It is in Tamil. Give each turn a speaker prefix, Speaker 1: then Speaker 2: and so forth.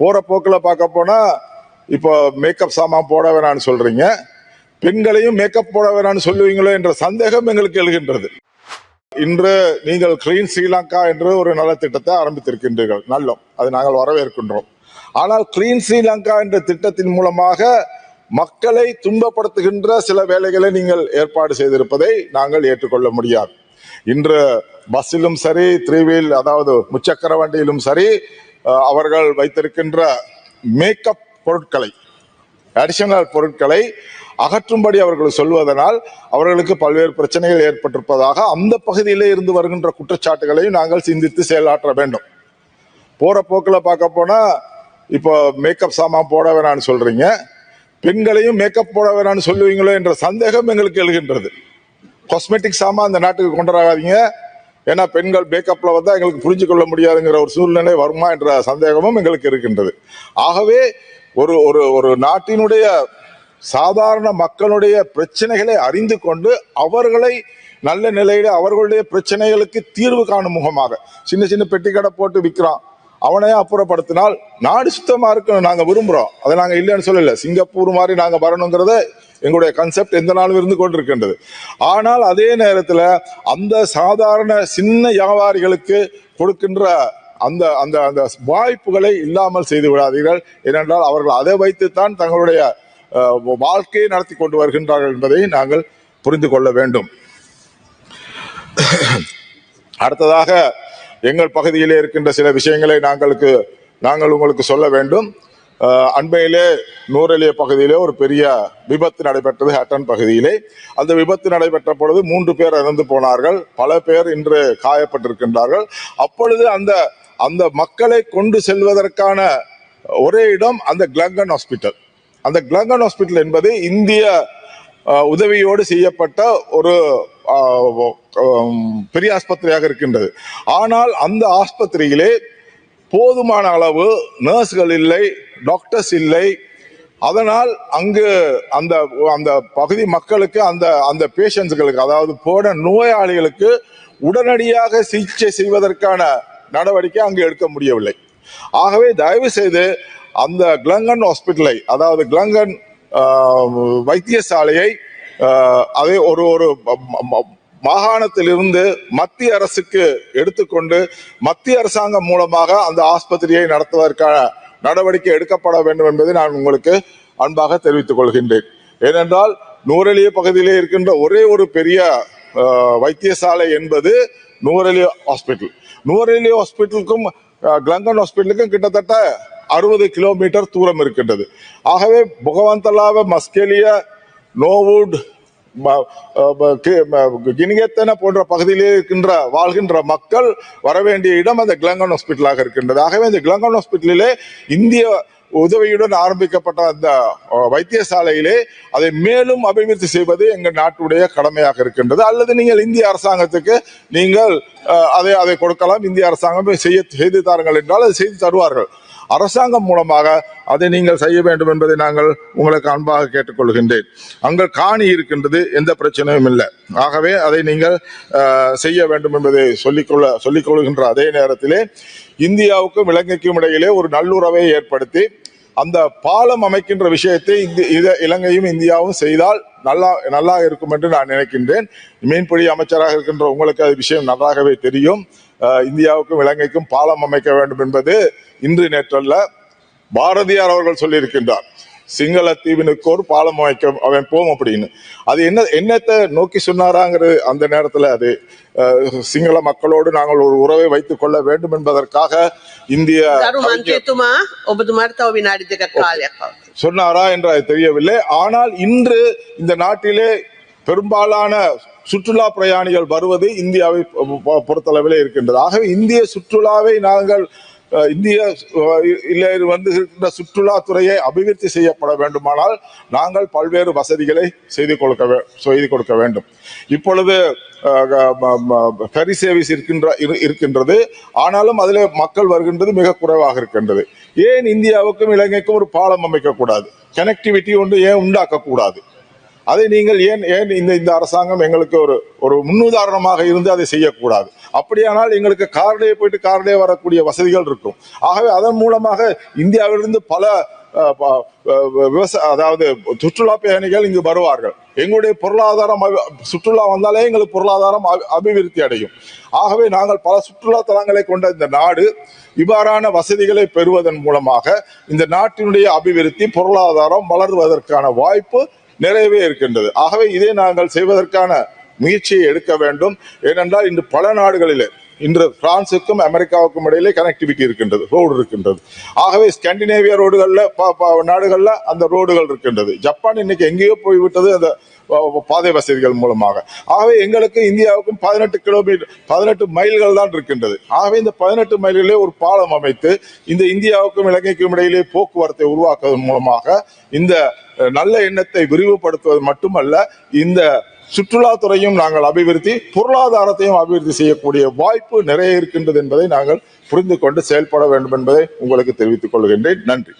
Speaker 1: போகிற போக்கில் பார்க்க போனால் இப்போ மேக்கப் சாமான் போட வேணாம்னு சொல்கிறீங்க பெண்களையும் மேக்கப் போட வேணாம்னு சொல்லுவீங்களோ என்ற சந்தேகம் எங்களுக்கு எழுகின்றது. இன்று நீங்கள் கிளீன் ஸ்ரீலங்கா என்று ஒரு நலத்திட்டத்தை ஆரம்பித்திருக்கின்றீர்கள். நல்லோம். அதை நாங்கள் வரவேற்கின்றோம். ஆனால் கிளீன் ஸ்ரீலங்கா என்ற திட்டத்தின் மூலமாக மக்களை துன்பப்படுத்துகின்ற சில வேலைகளை நீங்கள் ஏற்பாடு செய்திருப்பதை நாங்கள் ஏற்றுக்கொள்ள முடியாது. இன்று பஸ்ஸிலும் சரி த்ரீ வீல் அதாவது முச்சக்கர வண்டியிலும் சரி அவர்கள் வைத்திருக்கின்ற மேக்கப் பொருட்களை அடிஷனல் பொருட்களை அகற்றும்படி அவர்கள் சொல்வதனால் அவர்களுக்கு பல்வேறு பிரச்சனைகள் ஏற்பட்டிருப்பதாக அந்த பகுதியிலே இருந்து வருகின்ற குற்றச்சாட்டுகளையும் நாங்கள் சிந்தித்து செயலாற்ற வேண்டும். போற போக்கில் பார்க்க போனா இப்போ மேக்கப் சாமான் போட வேணாம்னு சொல்றீங்க. பெண்களையும் மேக்கப் போட வேணான்னு சொல்லுவீங்களோ என்ற சந்தேகம் எங்களுக்கு எழுகின்றது. காஸ்மெட்டிக் சாமான் அந்த நாட்டுக்கு கொண்டு வராதீங்க. ஏன்னா பெண்கள் மேக்கப்ல வந்தா எங்களுக்கு புரிஞ்சு கொள்ள முடியாதுங்கிற ஒரு சூழ்நிலை வருமா என்ற சந்தேகமும் எங்களுக்கு இருக்கின்றது. ஆகவே ஒரு ஒரு ஒரு நாட்டினுடைய சாதாரண மக்களுடைய பிரச்சனைகளை அறிந்து கொண்டு அவர்களை நல்ல நிலையில அவர்களுடைய பிரச்சனைகளுக்கு தீர்வு காணும் முகமாக சின்ன சின்ன பெட்டி கடை போட்டு விற்கிறான் அவனையே அப்புறப்படுத்தினால் நாடு சுத்தமா இருக்கணும் நாங்க விரும்புறோம். அதை நாங்க இல்லைன்னு சொல்லல. சிங்கப்பூர் மாதிரி நாங்க வரணுங்கிறத எங்களுடைய கன்செப்ட் எந்த நாளும் இருந்து கொண்டிருக்கின்றது. ஆனால் அதே நேரத்தில் அந்த சாதாரண சின்ன வியாபாரிகளுக்கு கொடுக்கின்ற அந்த அந்த அந்த வாய்ப்புகளை இல்லாமல் செய்து விடாதீர்கள். ஏனென்றால் அவர்கள் அதை வைத்துத்தான் தங்களுடைய வாழ்க்கையை நடத்தி கொண்டு வருகின்றார்கள் என்பதை நாங்கள் புரிந்து கொள்ள வேண்டும். அடுத்ததாக எங்கள் பகுதியிலே இருக்கின்ற சில விஷயங்களை நாங்களுக்கு நாங்கள் உங்களுக்கு சொல்ல வேண்டும். அண்மையிலே நூரெலிய பகுதியிலே ஒரு பெரிய விபத்து நடைபெற்றது ஹட்டன் பகுதியிலே. அந்த விபத்து நடைபெற்ற பொழுது மூன்று பேர் இறந்து போனார்கள். பல பேர் இன்று காயப்பட்டிருக்கின்றார்கள். அப்பொழுது அந்த அந்த மக்களை கொண்டு செல்வதற்கான ஒரே இடம் அந்த கிளங்கன் ஹாஸ்பிட்டல் அந்த கிளங்கன் ஹாஸ்பிட்டல் என்பது இந்திய உதவியோடு செய்யப்பட்ட ஒரு பெரிய ஆஸ்பத்திரியாக இருக்கின்றது. ஆனால் அந்த ஆஸ்பத்திரியிலே போதுமான அளவு நர்ஸ்கள் இல்லை டாக்டர்ஸ் இல்லை. அதனால் அங்கு அந்த அந்த பகுதி மக்களுக்கு அந்த அந்த பேஷண்ட்ஸ்களுக்கு அதாவது போன நோயாளிகளுக்கு உடனடியாக சிகிச்சை செய்வதற்கான நடவடிக்கை அங்கு எடுக்க முடியவில்லை. ஆகவே தயவு செய்து அந்த கிளங்கன் ஹாஸ்பிட்டலை அதாவது கிளங்கன் வைத்தியசாலையை அதே அதை ஒரு ஒரு மாகாணத்திலிருந்து மத்திய அரசுக்கு எடுத்துக்கொண்டு மத்திய அரசாங்கம் மூலமாக அந்த ஆஸ்பத்திரியை நடத்துவதற்கான நடவடிக்கை எடுக்கப்பட வேண்டும் என்பதை நான் உங்களுக்கு அன்பாக தெரிவித்துக் கொள்கின்றேன். ஏனென்றால் நூரெலிய பகுதியிலே இருக்கின்ற ஒரே ஒரு பெரிய வைத்தியசாலை என்பது நூரெலிய ஹாஸ்பிட்டல். நூரெலிய ஹாஸ்பிட்டலுக்கும் கிளங்கன் ஹாஸ்பிட்டலுக்கும் கிட்டத்தட்ட அறுபது கிலோமீட்டர் தூரம் இருக்கின்றது. ஆகவே புகவந்தலாவ மஸ்கெலிய நோவுட் கினிகத்தன போன்ற பகுதியிலே இருக்கின்ற வாழ்கின்ற மக்கள் வரவேண்டிய இடம் அந்த கிளங்கன் ஹாஸ்பிட்டலாக இருக்கின்றது. ஆகவே இந்த கிளங்கன் ஹாஸ்பிட்டலிலே இந்திய உதவியுடன் ஆரம்பிக்கப்பட்ட அந்த வைத்தியசாலையிலே அதை மேலும் அபிவிருத்தி செய்வது எங்கள் நாட்டுடைய கடமையாக இருக்கின்றது. அல்லது நீங்கள் இந்திய அரசாங்கத்துக்கு நீங்கள் அதை அதை கொடுக்கலாம். இந்திய அரசாங்கம் செய்ய செய்து தாருங்கள் என்றால் அதை செய்து தருவார்கள். அரசாங்கம் மூலமாக அதை நீங்கள் செய்ய வேண்டும் என்பதை நாங்கள் உங்களுக்கு அன்பாக கேட்டுக்கொள்கின்றேன். அங்கே காணி இருக்கின்றது எந்த பிரச்சனையும் இல்லை. ஆகவே அதை நீங்கள் செய்ய வேண்டும் என்பதை சொல்லிக்கொள்ள சொல்லிக்கொள்கின்ற அதே நேரத்திலே இந்தியாவுக்கும் இலங்கைக்கும் இடையிலே ஒரு நல்லுறவை ஏற்படுத்தி அந்த பாலம் அமைக்கின்ற விஷயத்தை இந்த இத- இலங்கையும் இந்தியாவும் செய்தால் நல்லா நல்லா இருக்கும் என்று நான் நினைக்கின்றேன். மீன்பிடி அமைச்சராக இருக்கின்ற உங்களுக்கு அது விஷயம் நன்றாகவே தெரியும். இந்தியாவுக்கும் இலங்கைக்கும் பாலம் அமைக்க வேண்டும் என்பது இன்று நேற்றல்ல பாரதியார் அவர்கள் சொல்லியிருக்கின்றார். சிங்கள தீவினுக்கோர் பாலம் அமைக்க அமைப்போம் அப்படின்னு. அது என்ன என்னத்தை நோக்கி சொன்னாராங்கிறது அந்த நேரத்தில் அது சிங்கள மக்களோடு நாங்கள் ஒரு உறவை வைத்துக் கொள்ள வேண்டும் என்பதற்காக இந்திய சொன்னாரா என்று தெரியவில்லை. ஆனால் இன்று இந்த நாட்டிலே பெரும்பாலான சுற்றுலா பிரயாணிகள் வருவது இந்தியாவை பொ- பொறுத்தளவிலே இருக்கின்றது. ஆகவே இந்திய சுற்றுலாவை நாங்கள் இந்திய இல்லை வந்து இருக்கின்ற சுற்றுலாத்துறையை அபிவிருத்தி செய்யப்பட வேண்டுமானால் நாங்கள் பல்வேறு வசதிகளை செய்து கொடுக்க வே- செய்து கொடுக்க வேண்டும். இப்பொழுது ஃபெரி சர்வீஸ் இருக்கின்ற இரு- இருக்கின்றது. ஆனாலும் அதில் மக்கள் வருகின்றது மிக குறைவாக இருக்கின்றது. ஏன் இந்தியாவுக்கும் இலங்கைக்கும் ஒரு பாலம் அமைக்கக்கூடாது? கனெக்டிவிட்டி ஒன்று ஏன் உண்டாக்கக்கூடாது? அதை நீங்கள் ஏன் ஏன் இந்த இந்த அரசாங்கம் எங்களுக்கு ஒரு ஒரு முன்னுதாரணமாக இருந்து அதை செய்யக்கூடாது? அப்படியானால் எங்களுக்கு கார்லேயே போயிட்டு கார்லேயே வரக்கூடிய வசதிகள் இருக்கும். ஆகவே அதன் மூலமாக இந்தியாவிலிருந்து பல விவசாய அதாவது சுற்றுலா பயணிகள் இங்கு வருவார்கள். எங்களுடைய பொருளாதாரம் சுற்றுலா வந்தாலே எங்களுக்கு பொருளாதாரம் அபிவிருத்தி அடையும். ஆகவே நாங்கள் பல சுற்றுலா தலங்களை கொண்ட இந்த நாடு இவ்வாறான வசதிகளை பெறுவதன் மூலமாக இந்த நாட்டினுடைய அபிவிருத்தி பொருளாதாரம் வளர்வதற்கான வாய்ப்பு நிறையவே இருக்கின்றது. ஆகவே இதை நாங்கள் செய்வதற்கான முயற்சியை எடுக்க வேண்டும். ஏனென்றால் இன்று பல நாடுகளிலே இன்று பிரான்சுக்கும் அமெரிக்காவுக்கும் இடையிலே கனெக்டிவிட்டி இருக்கின்றது ரோடு இருக்கின்றது. ஆகவே ஸ்காண்டினேவியா ரோடுகளில் ப- ப- அந்த ரோடுகள் இருக்கின்றது. ஜப்பான் இன்னைக்கு எங்கேயோ போய்விட்டது அந்த பாதை வசதிகள் மூலமாக. ஆகவே எங்களுக்கு இந்தியாவுக்கும் பதினெட்டு கிலோமீட்டர் பதினெட்டு மைல்கள் தான் இருக்கின்றது. ஆகவே இந்த பதினெட்டு மைல்களிலே ஒரு பாலம் அமைத்து இந்த இந்தியாவுக்கும் இலங்கைக்கும் இடையிலே போக்குவரத்தை உருவாக்குவதன் மூலமாக இந்த நல்ல எண்ணத்தை விரிவுபடுத்துவது மட்டுமல்ல இந்த சுற்றுலாத்துறையும் நாங்கள் அபிவிருத்தி பொருளாதாரத்தையும் அபிவிருத்தி செய்யக்கூடிய வாய்ப்பு நிறைய இருக்கின்றது என்பதை நாங்கள் புரிந்து கொண்டு செயல்பட வேண்டும் என்பதை உங்களுக்கு தெரிவித்துக் கொள்கின்றேன். நன்றி.